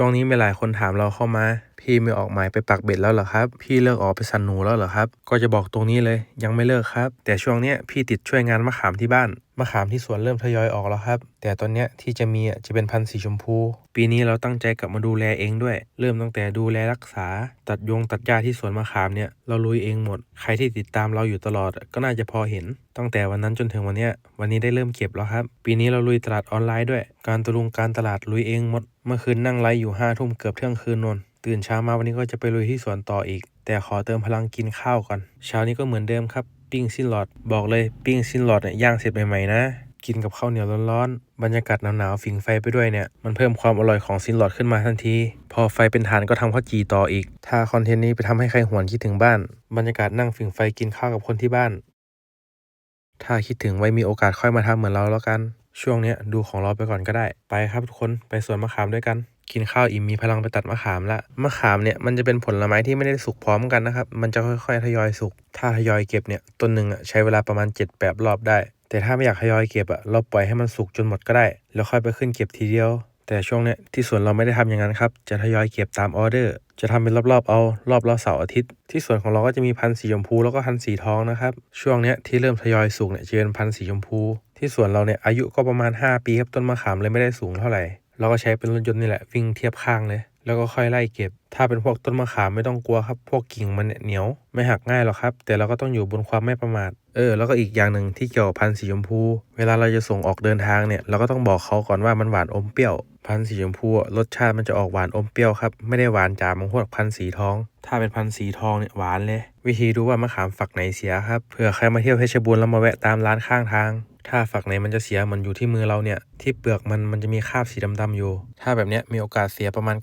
ช่วงนี้มีหลายคนถามเราเข้ามา พี่ไม่ออกหมายไปปักเบ็ดแล้วเหรอครับ พี่เลิกออกไปสันหนูแล้วเหรอครับ ก็จะบอกตรงนี้เลยยังไม่เลิกครับ แต่ช่วงเนี้ยพี่ติดช่วยงานมะขามที่บ้าน มะขามที่สวนเริ่มทยอยออกแล้วครับ แต่ตอนเนี้ยที่จะมีอะจะเป็นพันธุ์สีชมพู ปีนี้เราตั้งใจกลับมาดูแลเองด้วย เริ่มตั้งแต่ดูแลรักษา ตัดยงตัดหญ้าที่สวนมะขามเนี่ยเราลุยเองหมด ใครที่ติดตามเราอยู่ตลอดก็น่าจะพอเห็น ตั้งแต่วันนั้นจนถึงวันเนี้ยวันนี้ได้เริ่มเก็บแล้วครับ ปีนี้เราลุยตลาดออนไลน์ด้วย การตะลุงการตลาดลุยเองหมด เมื่อคืนนั่งไลฟ์อยู่ห้าทุ่มเกือบเที่ยงคืนนนตื่นเช้ามาวันนี้ก็จะไปลุยที่สวนต่ออีก แต่ขอเติมพลังกินข้าวก่อน เช้านี้ก็เหมือนเดิมครับ ปิ้งซินหลอด บอกเลยปิ้งซินหลอดเนี่ยย่างเสร็จใหม่ๆนะกินกับข้าวเหนียวร้อนๆ บรรยากาศหนาวๆ ฝิงไฟไปด้วยเนี่ย มันเพิ่มความอร่อยของซินหลอดขึ้นมาทันที พอไฟเป็นฐานก็ทำข้าวจีต่ออีก ถ้าคอนเทนต์นี้ไปทำให้ใครหวนคิดถึงบ้าน บรรยากาศนั่งฝิงไฟกินข้าวกับคนที่บ้าน ถ้าคิดถึงไว้มีโอกาสค่อยมาทำเหมือนเราแล้วกัน ช่วงเนี้ยดูของเราไปก่อนก็ได้ ไปครับทุกคน ไปสวนมะขามด้วยกัน กินข้าวอิ่มมีพลังไปตัดมะขามละมะขามเนี่ยมันจะเป็นผลไม้ที่ไม่ได้สุกพร้อมกันนะครับ มันจะค่อยๆทยอยสุก ถ้าทยอยเก็บเนี่ยต้นหนึ่งอะใช้เวลาประมาณ7จ็ดแปดรอบได้ แต่ถ้าไม่อยากทยอยเก็บอะเราปล่อยให้มันสุกจนหมดก็ได้ แล้วค่อยไปขึ้นเก็บทีเดียว แต่ช่วงเนี้ยที่สวนเราไม่ได้ทำอย่างนั้นครับ จะทยอยเก็บตามออเดอร์ จะทำเป็นรอบๆเอา รอบละเสาร์อาทิตย์ ที่สวนของเราก็จะมีพันธุ์สีชมพูแล้วก็พันธุ์สีทองนะครับ ช่วงเนี้ยที่เริ่มทยอยสุกเนี่ยจะเป็นพันธุ์สีชมพู ที่สวนเราเนี่ยอายุก็ประมาณ 5 ปีครับต้นมะขามเลยไม่ได้สูงเท่าไหร่ เราก็ใช้เป็นรถยนต์นี่แหละวิ่งเทียบข้างเลย แล้วก็ค่อยไล่เก็บ ถ้าเป็นพวกต้นมะขามไม่ต้องกลัวครับ พวกกิ่งมันเนี่ยเหนียวไม่หักง่ายหรอกครับ แต่เราก็ต้องอยู่บนความไม่ประมาท เออ แล้วก็อีกอย่างหนึ่งที่เกี่ยวกับพันธุ์สีชมพู เวลาเราจะส่งออกเดินทางเนี่ยเราก็ต้องบอกเขาก่อนว่ามันหวานอมเปรี้ยว พันธุ์สีชมพูรสชาติมันจะออกหวานอมเปรี้ยวครับไม่ได้หวานจ๋าเหมือนพวกพันธุ์สีทอง ถ้าเป็นพันธุ์สีทองเนี่ยหวานเลย วิธีดูว่ามะขามฝักไหนเสียครับเผื่อใครมาเที่ยวเพชรบูรณ์แล้วมาแวะตามร้านข้างทาง ถ้าฝักไหนมันจะเสียมันอยู่ที่มือเราเนี่ย ที่เปลือกมันมันจะมีคราบสีดำๆอยู่ ถ้าแบบเนี้ยมีโอกาสเสียประมาณ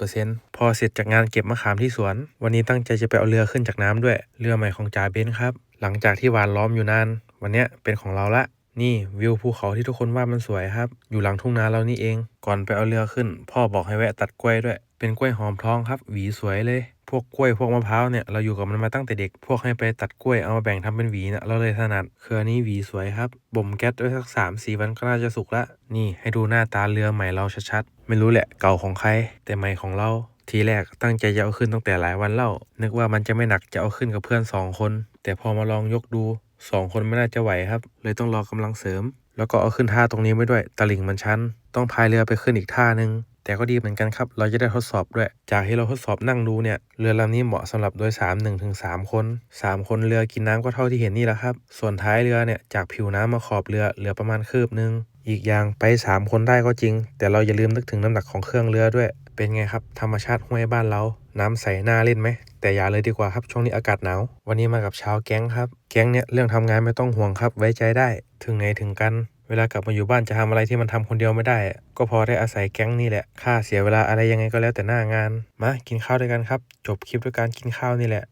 98%พอเสร็จจากงานเก็บมะขามที่สวน วันนี้ตั้งใจจะไปเอาเรือขึ้นจากน้ำด้วย เรือใหม่ของจ่าเบนครับ หลังจากที่หวานล้อมอยู่นาน วันเนี้ยเป็นของเราละนี่วิวภูเขาที่ทุกคนว่ามันสวยครับ อยู่หลังทุ่งนาเรานี่เอง ก่อนไปเอาเรือขึ้น พ่อบอกให้แวะตัดกล้วยด้วย เป็นกล้วยหอมทองครับ หวีสวยเลย วกกล้วยพวกมะพร้าวเนี่ยเราอยู่กับมันมาตั้งแต่เด็ก พวกให้ไปตัดกล้วยเอามาแบ่งทำเป็นหวีนะเราเลยถนัดเครือนี้หวีสวยครับบ่มแก๊สไว้สักสามสี่วันก็น่าจะสุกละ นี่ให้ดูหน้าตาเรือใหม่เราชัดๆ ไม่รู้แหละเก่าของใคร แต่ใหม่ของเรา ทีแรกตั้งใจจะเอาขึ้นตั้งแต่หลายวันเล่า นึกว่ามันจะไม่หนักจะเอาขึ้นกับเพื่อนสองคน แต่พอมาลองยกดูสองคนไม่น่าจะไหวครับ เลยต้องรอกำลังเสริม แล้วก็เอาขึ้นท่าตรงนี้ไว้ด้วยตลิ่งมันชันต้องพายเรือไปขึ้นอีกท่านึง แต่ก็ดีเหมือนกันครับ เราจะได้ทดสอบด้วย จากที่เราทดสอบนั่งดูเนี่ย เรือลำนี้เหมาะสำหรับโดยสาร1นถึงสคน 3 คนเรือกินน้ำก็เท่าที่เห็นนี่แหละครับ ส่วนท้ายเรือเนี่ยจากผิวน้ำมาขอบเรือเหลือประมาณคืบนึง อีกอย่างไป 3 คนได้ก็จริง แต่เราอย่าลืมนึกถึงน้ำหนักของเครื่องเรือด้วย เป็นไงครับ ธรรมชาติห้วยบ้านเรา น้ำใสหน่าเล่นไหม แต่อย่าเลยดีกว่าครับช่วงนี้อากาศหนาว วันนี้มากับชาวแก๊งครับ แก๊งเนี่ยเรื่องทำงานไม่ต้องห่วงครับไว้ใจได้ ถึงไหนถึงกัน เวลากลับมาอยู่บ้านจะทำอะไรที่มันทำคนเดียวไม่ได้ ก็พอได้อาศัยแก๊งนี่แหละ ค่าเสียเวลาอะไรยังไงก็แล้วแต่หน้างาน มากินข้าวด้วยกันครับ จบคลิปด้วยการกินข้าวนี่แหละ